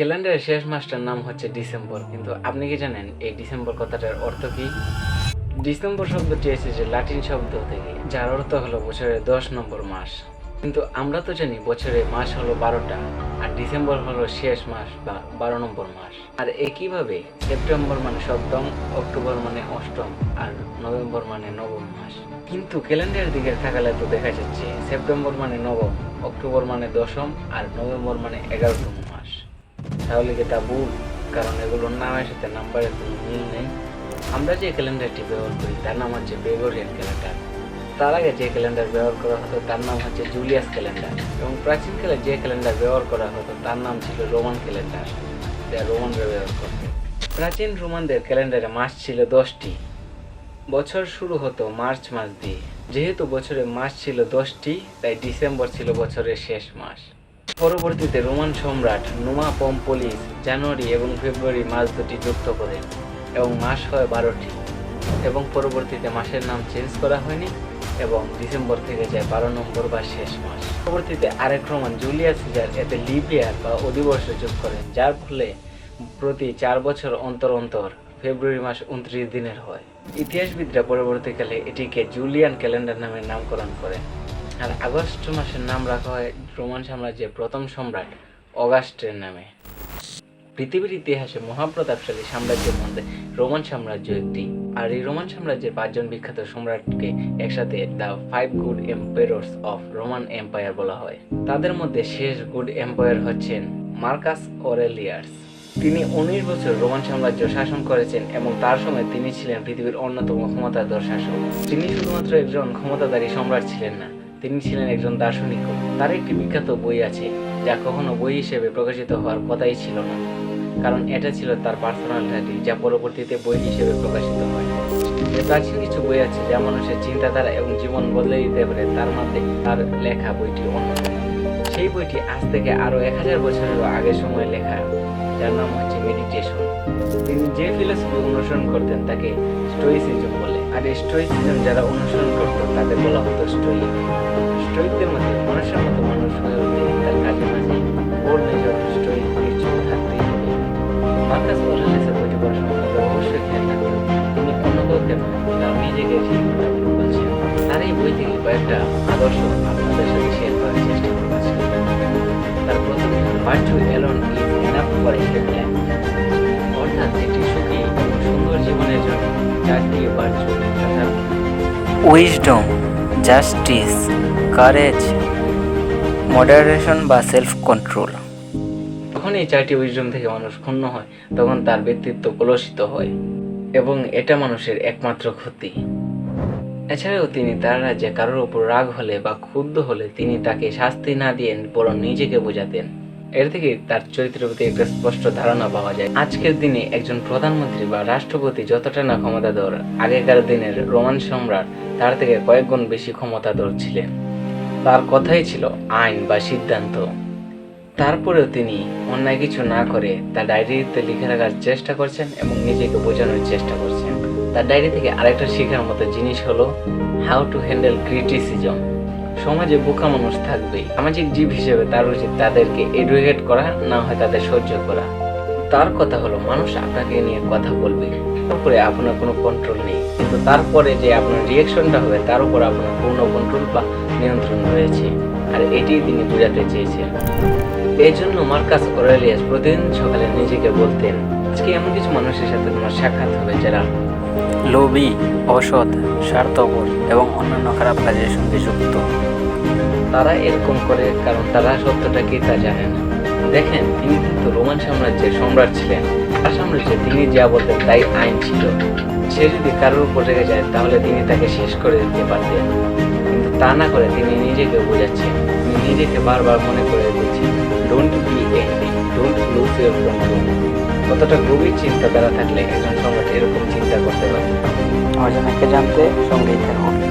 ক্যালেন্ডারের শেষ মাসটার নাম হচ্ছে ডিসেম্বর, কিন্তু আপনি কি জানেন এই ডিসেম্বর কথাটার অর্থ কি? ডিসেম্বর শব্দটি এসেছে লাটিন শব্দ থেকে, যার অর্থ হলো বছরের দশ নম্বর মাস। কিন্তু আমরা তো জানি বছরে মাস হলো বারোটা, আর ডিসেম্বর হলো শেষ মাস বা বারো নম্বর মাস। আর একইভাবে সেপ্টেম্বর মানে সপ্তম, অক্টোবর মানে অষ্টম, আর নভেম্বর মানে নবম মাস। কিন্তু ক্যালেন্ডারের দিকে থাকালে তো দেখা যাচ্ছে, সেপ্টেম্বর মানে নবম, অক্টোবর মানে দশম, আর নভেম্বর মানে এগারোতম। তাহলে তা ভুল কারণ এগুলোর নামের সাথে নাম্বারের কোনো মিল নেই। আমরা যে ক্যালেন্ডারটি ব্যবহার করি, তার নাম হচ্ছে গ্রেগরিয়ান ক্যালেন্ডার তার আগে যে ক্যালেন্ডার ব্যবহার করা হতো, তার নাম হচ্ছে জুলিয়াস ক্যালেন্ডার এবং প্রাচীনকালে যে ক্যালেন্ডার ব্যবহার করা হতো, তার নাম ছিল রোমান ক্যালেন্ডার যা রোমানরা ব্যবহার করত। প্রাচীন রোমানদের ক্যালেন্ডারে মাস ছিল দশটি। বছর শুরু হতো মার্চ মাস দিয়ে। যেহেতু বছরে মাস ছিল দশটি, তাই ডিসেম্বর ছিল বছরের শেষ মাস। পরবর্তীতে রোমান সম্রাট নুমা পম্পোলিস জানুয়ারি এবং ফেব্রুয়ারি মাস দুটি যুক্ত করেন এবং মাস হয় বারোটি এবং পরবর্তীতে মাসের নাম চেঞ্জ করা হয়নি এবং ডিসেম্বর থেকে যায় বারো নম্বর বা শেষ মাস। পরবর্তীতে আরেক রোমান, জুলিয়াস সিজার, এতে লিপ ইয়ার বা অধিবর্ষ যোগ করেন, যার ফলে প্রতি চার বছর অন্তর অন্তর ফেব্রুয়ারি মাস উনত্রিশ দিনের হয়। ইতিহাসবিদরা পরবর্তীকালে এটিকে জুলিয়ান ক্যালেন্ডার নামে নামকরণ করেন। আর আগস্ট মাসের নাম রাখা হয় রোমান সাম্রাজ্যের প্রথম সম্রাট অগাস্টের নামে। পৃথিবীর ইতিহাসে মহাপ্রতাপশালী সাম্রাজ্যের মধ্যে রোমান সাম্রাজ্য একটি। আর এই রোমান সাম্রাজ্যের পাঁচজন বিখ্যাত সম্রাটকে একসাথে the five good empires of Roman empire বলা হয়। তাদের মধ্যে শেষ গুড এম্পায়ার হচ্ছেন মার্কাস অরেলিয়াস তিনি উনিশ বছর রোমান সাম্রাজ্য শাসন করেছেন এবং তার সময় তিনি ছিলেন পৃথিবীর অন্যতম ক্ষমতাধর শাসক। তিনি শুধুমাত্র একজন ক্ষমতাধারী সম্রাট ছিলেন না তিনি ছিলেন একজন দার্শনিক। তার একটি বিখ্যাত বই আছে, যা কখনো বই হিসেবে প্রকাশিত হওয়ার কথাই ছিল না, কারণ এটা ছিল তার পার্সোনাল ডায়েরি যা পরবর্তীতে বই হিসেবে প্রকাশিত হয়। প্রাচীন কিছু বই আছে, যা মানুষের চিন্তাধারা এবং জীবন বদলে দিতে পারে, তার মধ্যে তার লেখা বইটি অন্যতম। সেই বইটি আজ থেকে আরও এক হাজার বছরেরও আগের সময় লেখা। যার নাম হচ্ছে মেডিটেশন তিনি যে ফিলোসফি অনুসরণ করতেন তাকে স্টোইসিজম বলে। আর এই স্টোইসিজম যারা অনুসরণ করতো, তাদের বলা হতো স্টোইক স্টোইকদের মধ্যে মানুষের মতো মানুষ হয়ে উঠতে তার কাজের মাঝে ওর নিজের স্টোইক কিছু থাকতেই হবে। মার্কাস বইটি পড়ার সময় আমাদের অবশ্যই খেয়াল রাখতে তিনি অন্য কাউকে তার নিজেকে ঠিক বলছেন। তার এই বই থেকে কয়েকটা আদর্শ আপনাদের সাথে শেয়ার করার চেষ্টা আজকে। তার প্রথম virtue alone is wisdom, justice, courage, moderation বা সেলফ কন্ট্রোল যখন এই চারটি উইজডম থেকে মানুষ ক্ষুণ্ণ হয়, তখন তার ব্যক্তিত্ব কলুষিত হয় এবং এটা মানুষের একমাত্র ক্ষতি। এছাড়াও তিনি তার রাজ্যে কারোর উপর রাগ হলে বা ক্ষুব্ধ হলে তিনি তাকে শাস্তি না দিয়ে বরং নিজেকে বোঝাতেন। এর থেকে তার চরিত্রের প্রতি একটা স্পষ্ট ধারণা পাওয়া যায়। আজকের দিনে একজন প্রধানমন্ত্রী বা রাষ্ট্রপতি যতটা না ক্ষমতাধর, আগেকার দিনের রোমান সম্রাট তার থেকে কয়েক গুণ বেশি ক্ষমতাধর ছিলেন। তার কথাই ছিল আইন বা সিদ্ধান্ত। তারপরেও তিনি অন্যায় কিছু না করে তার ডায়েরিতে লিখে রাখার চেষ্টা করছেন এবং নিজেকে বোঝানোর চেষ্টা করছেন। তার ডায়েরি থেকে আরেকটা শেখার মতো জিনিস হলো হাউ টু হ্যান্ডেল ক্রিটিসিজম সমাজে বোকা মানুষ থাকবেই। সামাজিক জীব হিসেবে তার উচিত তাদেরকে এডুকেট করা, না হয় তাদের সহ্য করা। তার কথা হলো, মানুষ আপনাকে নিয়ে কথা বলবে। তারপরে আপনার কোনো কন্ট্রোল নেই। কিন্তু তারপরে যে আপনার রিয়েকশনটা হবে, তার উপর আপনার পূর্ণ কন্ট্রোল বা নিয়ন্ত্রণ রয়েছে। আর এটিই তিনি বোঝাতে চেয়েছেন। এই জন্য মার্কাস অরেলিয়াস প্রতিদিন সকালে নিজেকে বলতেন, আজকে এমন কিছু মানুষের সাথে তোমার সাক্ষাৎ হবে যারা লোভী, অসৎ, স্বার্থপর এবং অন্যান্য খারাপ কাজের সঙ্গে যুক্ত তারা এরকম করে, কারণ তারা সত্যটা কি তা জানে না। দেখেন, তিনি কিন্তু রোমান সাম্রাজ্যের সম্রাট ছিলেন। তার সাম্রাজ্যে তিনি যা বলতেন তাই আইন ছিল। সে যদি কারোর উপর রেগে যায়, তাহলে তিনি তাকে শেষ করে দিতে পারতেন। কিন্তু তা না করে তিনি নিজেকে বোঝাচ্ছেন। তিনি নিজেকে বারবার মনে করে দিচ্ছেন don't be angry don't lose your control কতটা গভীর চিন্তা চিন্তাধারা থাকলে একজন সম্রাট এরকম চিন্তা করতে পারে? অজানাকে জানতে সঙ্গেই থাকুন।